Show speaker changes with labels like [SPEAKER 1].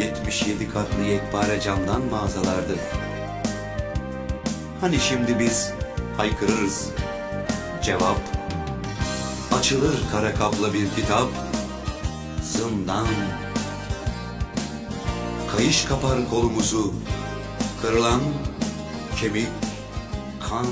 [SPEAKER 1] 77 katlı yekpare camdan mağazalardı. Hani şimdi biz haykırırız. Cevap Açılır kara kaplı bir kitap Zindan Kayış kapar kolumuzu Kırılan kemik Kan